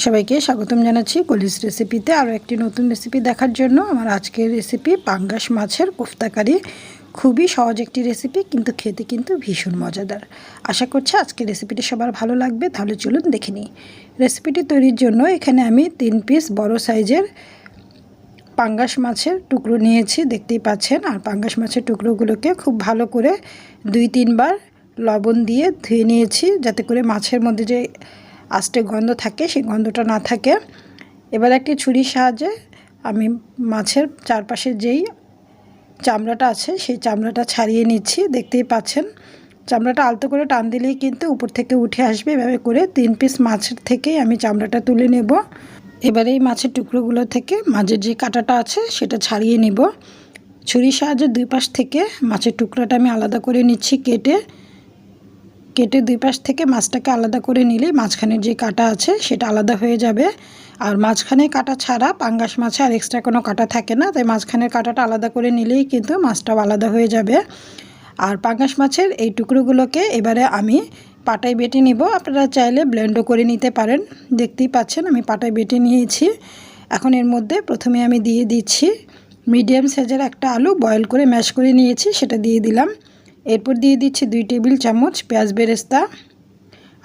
সবাইকে স্বাগতম জানাচ্ছি কলিস রেসিপিতে আরও একটি নতুন রেসিপি দেখার জন্য। আমার আজকের রেসিপি পাঙ্গাস মাছের কোফতাকারি। খুবই সহজ একটি রেসিপি, কিন্তু খেতে কিন্তু ভীষণ মজাদার। আশা করছি আজকের রেসিপিটি সবার ভালো লাগবে, তাহলে চলুন দেখে নিই। রেসিপিটি তৈরির জন্য এখানে আমি তিন পিস বড় সাইজের পাঙ্গাস মাছের টুকরো নিয়েছি, দেখতেই পাচ্ছেন। আর পাঙ্গাস মাছের টুকরোগুলোকে খুব ভালো করে দুই তিনবার লবণ দিয়ে ধুয়ে নিয়েছি, যাতে করে মাছের মধ্যে যে আস্তে গন্ধ থাকে, সেই গন্ধটা না থাকে। এবার একটি ছুরির সাহায্যে আমি মাছের চারপাশের যেই চামড়াটা আছে, সেই চামড়াটা ছাড়িয়ে নিচ্ছি। দেখতেই পাচ্ছেন, চামড়াটা আলতো করে টান দিলেই কিন্তু উপর থেকে উঠে আসবে। এভাবে করে তিন পিস মাছের থেকেই আমি চামড়াটা তুলে নেব। এবারে এই মাছের টুকরোগুলো থেকে মাঝের যে কাঁটাটা আছে, সেটা ছাড়িয়ে নেব। ছুরির সাহায্যে দুই পাশ থেকে মাছের টুকরাটা আমি আলাদা করে নিচ্ছি কেটে। কেটে দুই পাশ থেকে মাছটাকে আলাদা করে নিলেই মাঝখানের যে কাটা আছে সেটা আলাদা হয়ে যাবে। আর মাঝখানে কাটা ছাড়া পাঙ্গাস মাছে আর এক্সট্রা কোনো কাটা থাকে না, তাই মাঝখানের কাটাটা আলাদা করে নিলেই কিন্তু মাছটাও আলাদা হয়ে যাবে। আর পাঙ্গাস মাছের এই টুকরোগুলোকে এবারে আমি পাটায় বেটে নিব। আপনারা চাইলে ব্লেন্ডও করে নিতে পারেন। দেখতেই পাচ্ছেন আমি পাটায় বেটে নিয়েছি। এখন এর মধ্যে প্রথমে আমি দিয়ে দিচ্ছি। মিডিয়াম সাইজের একটা আলু বয়েল করে ম্যাশ করে নিয়েছি, সেটা দিয়ে দিলাম। এরপর দিয়ে দিচ্ছি দুই টেবিল চামচ পেঁয়াজ বেরেস্তা।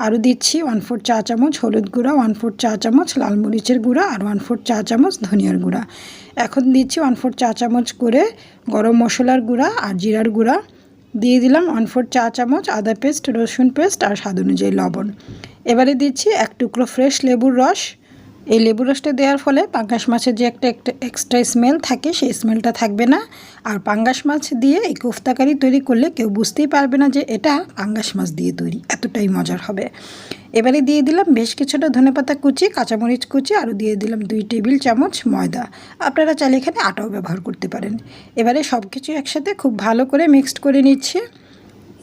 আরও দিচ্ছি ওয়ান ফোর চা চামচ হলুদ গুঁড়া ওয়ান ফোর চা চামচ লাল মরিচের গুঁড়া আর ওয়ান ফোর চা চামচ ধনিয়ার গুঁড়া। এখন দিচ্ছি ওয়ান ফোর চা চামচ করে গরম মশলার গুঁড়া আর জিরার গুঁড়া। দিয়ে দিলাম ওয়ান ফোর চা চামচ আদা পেস্ট, রসুন পেস্ট আর স্বাদ অনুযায়ী লবণ। এবারে দিচ্ছি এক টুকরো ফ্রেশ লেবুর রস। এই লেবু রসটা দেওয়ার ফলে পাঙ্গাস মাছের যে একটা একটা এক্সট্রা স্মেল থাকে, সেই স্মেলটা থাকবে না। আর পাঙ্গাস মাছ দিয়ে এই কোফতাকারি তৈরি করলে কেউ বুঝতেই পারবে না যে এটা পাঙ্গাস মাছ দিয়ে তৈরি। এতটাই মজার হবে। এবারে দিয়ে দিলাম বেশ কিছুটা ধনেপাতা কুচি, কাঁচামরিচ কুচি, আরও দিয়ে দিলাম দুই টেবিল চামচ ময়দা। আপনারা চাইলে এখানে আটাও ব্যবহার করতে পারেন। এবারে সব কিছু একসাথে খুব ভালো করে মিক্সড করে নিচ্ছে।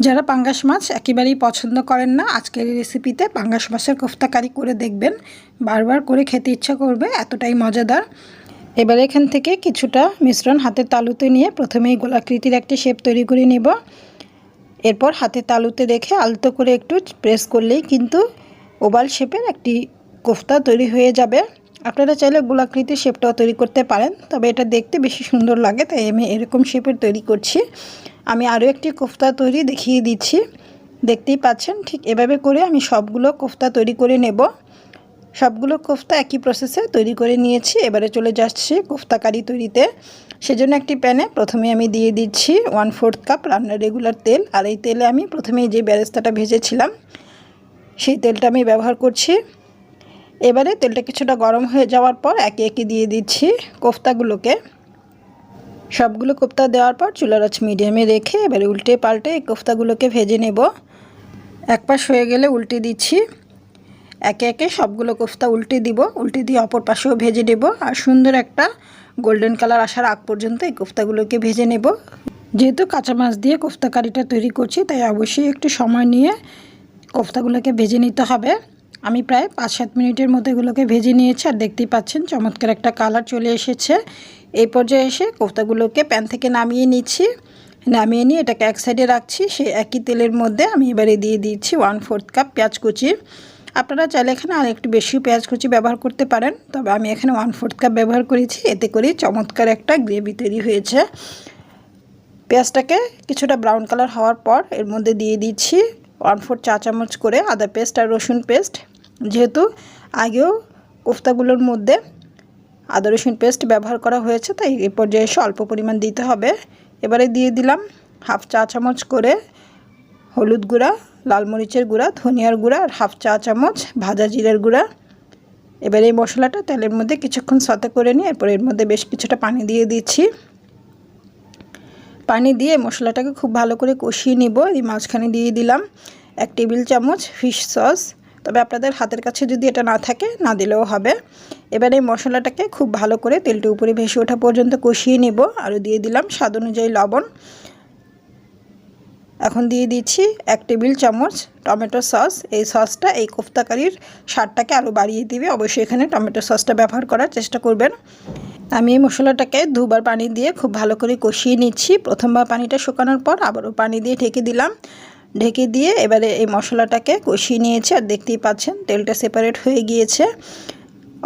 যারা পাঙ্গাস মাছ একেবারেই পছন্দ করেন না, আজকের এই রেসিপিতে পাঙ্গাস মাছের কোফতাকারি করে দেখবেন। বারবার করে খেতে ইচ্ছা করবে, এতটাই মজাদার। এবার এখান থেকে কিছুটা মিশ্রণ হাতের তালুতে নিয়ে প্রথমেই গোলাকৃতির একটি শেপ তৈরি করে নেব। এরপর হাতের তালুতে রেখে আলতো করে একটু প্রেস করলেই কিন্তু ওভাল শেপের একটি কোফতা তৈরি হয়ে যাবে। আপনারা চাইলে গোলাকৃতির শেপটাও তৈরি করতে পারেন, তবে এটা দেখতে বেশি সুন্দর লাগে, তাই আমি এরকম শেপের তৈরি করছি। আমি আরও একটি কোফতা তৈরি দেখিয়ে দিচ্ছি, দেখতেই পাচ্ছেন, ঠিক এভাবে করে আমি সবগুলো কোফতা তৈরি করে নেব। সবগুলো কোফতা একই প্রসেসে তৈরি করে নিয়েছি, এবারে চলে যাচ্ছি কোফতা কারি তৈরিতে। সেজন্য একটি প্যানে প্রথমে আমি দিয়ে দিচ্ছি ওয়ান ফোর্থ কাপ রান্নার রেগুলার তেল, আর এই তেলে আমি প্রথমে যে ব্যারেস্তাটা ভেজেছিলাম, সেই তেলটা আমি ব্যবহার করছি। এবারে তেলটা কিছুটা গরম হয়ে যাওয়ার পর একে একে দিয়ে দিচ্ছি কোফতাগুলোকে। সবগুলো কোফতা দেওয়ার পর চুলার আঁচ মিডিয়ামে রেখে এবারে উল্টে পাল্টে এই কোফতাগুলোকে ভেজে নেব। এক পাশ হয়ে গেলে উল্টে দিচ্ছি। একে একে সবগুলো কোফতা উল্টে দিব। উল্টে দিয়ে অপর পাশেও ভেজে নেব। আর সুন্দর একটা গোল্ডেন কালার আসার আগ পর্যন্ত এই কোফতাগুলোকে ভেজে নেব। যেহেতু কাঁচা মাছ দিয়ে কোফতা কারিটা তৈরি করছি, তাই অবশ্যই একটু সময় নিয়ে কোফতাগুলোকে ভেজে নিতে হবে। আমি প্রায় পাঁচ সাত মিনিটের মতো এগুলোকে ভেজে নিয়েছি আর দেখতেই পাচ্ছেন চমৎকার একটা কালার চলে এসেছে। এই পর্যায়ে এসে কোফতাগুলোকে প্যান থেকে নামিয়ে নিচ্ছি। নামিয়ে নিয়ে এটাকে এক সাইডে রাখছি। সেই একই তেলের মধ্যে আমি এবারে দিয়ে দিচ্ছি ওয়ান ফোর্থ কাপ পেঁয়াজ কুচি। আপনারা চাইলে এখানে আর একটু বেশি পেঁয়াজ কুচি ব্যবহার করতে পারেন, তবে আমি এখানে ওয়ান ফোর্থ কাপ ব্যবহার করেছি। এতে করে চমৎকার একটা গ্রেভি তৈরি হয়েছে। পেঁয়াজটাকে কিছুটা ব্রাউন কালার হওয়ার পর এর মধ্যে দিয়ে দিচ্ছি ওয়ান ফোর চা চামচ করে আদা পেস্ট আর রসুন পেস্ট যেহেতু আগেও কোফতাগুলোর মধ্যে আদা রসুন পেস্ট ব্যবহার করা হয়েছে, তাই এ পর্যায়ে এসে অল্প পরিমাণ দিতে হবে। এবারে দিয়ে দিলাম হাফ চা চামচ করে হলুদ গুঁড়া, লাল মরিচের গুঁড়া, ধনিয়ার গুঁড়া আর হাফ চা চামচ ভাজা জিরের গুঁড়া। এবার এই মশলাটা তেলের মধ্যে কিছুক্ষণ সতে করে নিয়ে এরপর এর মধ্যে বেশ কিছুটা পানি দিয়ে দিচ্ছি। পানি দিয়ে মশলাটাকে খুব ভালো করে কষিয়ে নিব। এই মাঝখানে দিয়ে দিলাম এক টেবিল চামচ ফিশ সস তবে আপনাদের হাতের কাছে যদি এটা না থাকে, না দিলেও হবে। এবার এই মশলাটাকে খুব ভালো করে তেলটি উপরে ভেসে ওঠা পর্যন্ত কষিয়ে নেব। আরও দিয়ে দিলাম স্বাদ অনুযায়ী লবণ। এখন দিয়ে দিচ্ছি এক টেবিল চামচ টমেটো সস। এই সসটা, এই কোফতাকারির স্বাদটাকে আরও বাড়িয়ে দিবে। অবশ্যই এখানে টমেটো সসটা ব্যবহার করার চেষ্টা করবেন। আমি এই মশলাটাকে দুবার পানি দিয়ে খুব ভালো করে কষিয়ে নিচ্ছি। প্রথমবার পানিটা শুকানোর পর আবারও পানি দিয়ে ঢেকে দিলাম। ঢেকে দিয়ে এবারে এই মশলাটাকে কষিয়ে নিয়েছি আর দেখতেই পাচ্ছেন তেলটা সেপারেট হয়ে গিয়েছে।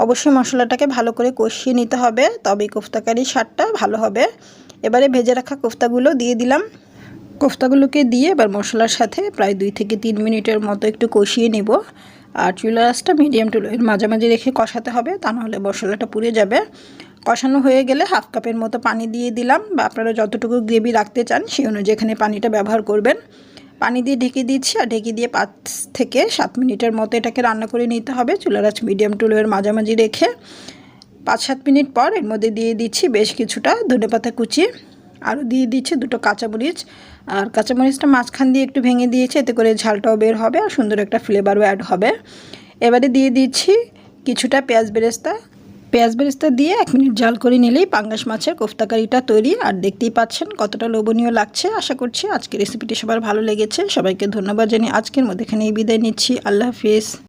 অবশ্যই মশলাটাকে ভালো করে কষিয়ে নিতে হবে, তবে কোফতাকারির স্বাদটা ভালো হবে। এবারে ভেজে রাখা কোফতাগুলো দিয়ে দিলাম। কোফতাগুলোকে দিয়ে এবার মশলার সাথে প্রায় দুই থেকে তিন মিনিটের মতো একটু কষিয়ে নেব। আর চুলা মিডিয়াম টু এর মাঝামাঝি রেখে কষাতে হবে, তা নাহলে মশলাটা পুড়ে যাবে। কষানো হয়ে গেলে হাফ কাপের মতো পানি দিয়ে দিলাম, বা আপনারা যতটুকু গ্রেভি রাখতে চান, সেই অনুযায়ী এখানে পানিটা ব্যবহার করবেন। পানি দিয়ে ঢেকে দিচ্ছি আর ঢেকে দিয়ে পাঁচ থেকে সাত মিনিটের মতো এটাকে রান্না করে নিতে হবে। চুলার আঁচ মিডিয়াম টু লোয়ের মাঝামাঝি রেখে পাঁচ সাত মিনিট পর এর মধ্যে দিয়ে দিচ্ছি বেশ কিছুটা ধনেপাতা কুচি। আরও দিয়ে দিচ্ছি দুটো কাঁচামরিচ। আর কাঁচামরিচটা মাঝখান দিয়ে একটু ভেঙে দিয়েছি, এতে করে ঝালটাও বের হবে আর সুন্দর একটা ফ্লেভারও অ্যাড হবে। এবারে দিয়ে দিচ্ছি কিছুটা পেঁয়াজ বেরেস্তা পেঁয়াজ বেরেস্তা দিয়ে এক মিনিট জাল করে নিলেই পাঙ্গাস মাছের কোফতাকারিটা তৈরি। আর দেখতেই পাচ্ছেন কতটা লোভনীয় লাগছে। আশা করছি আজকের রেসিপিটি সবার ভালো লেগেছে। সবাইকে ধন্যবাদ জানিয়ে আজকের মধ্যে এখানে এই বিদায় নিচ্ছি। আল্লাহ হাফিজ।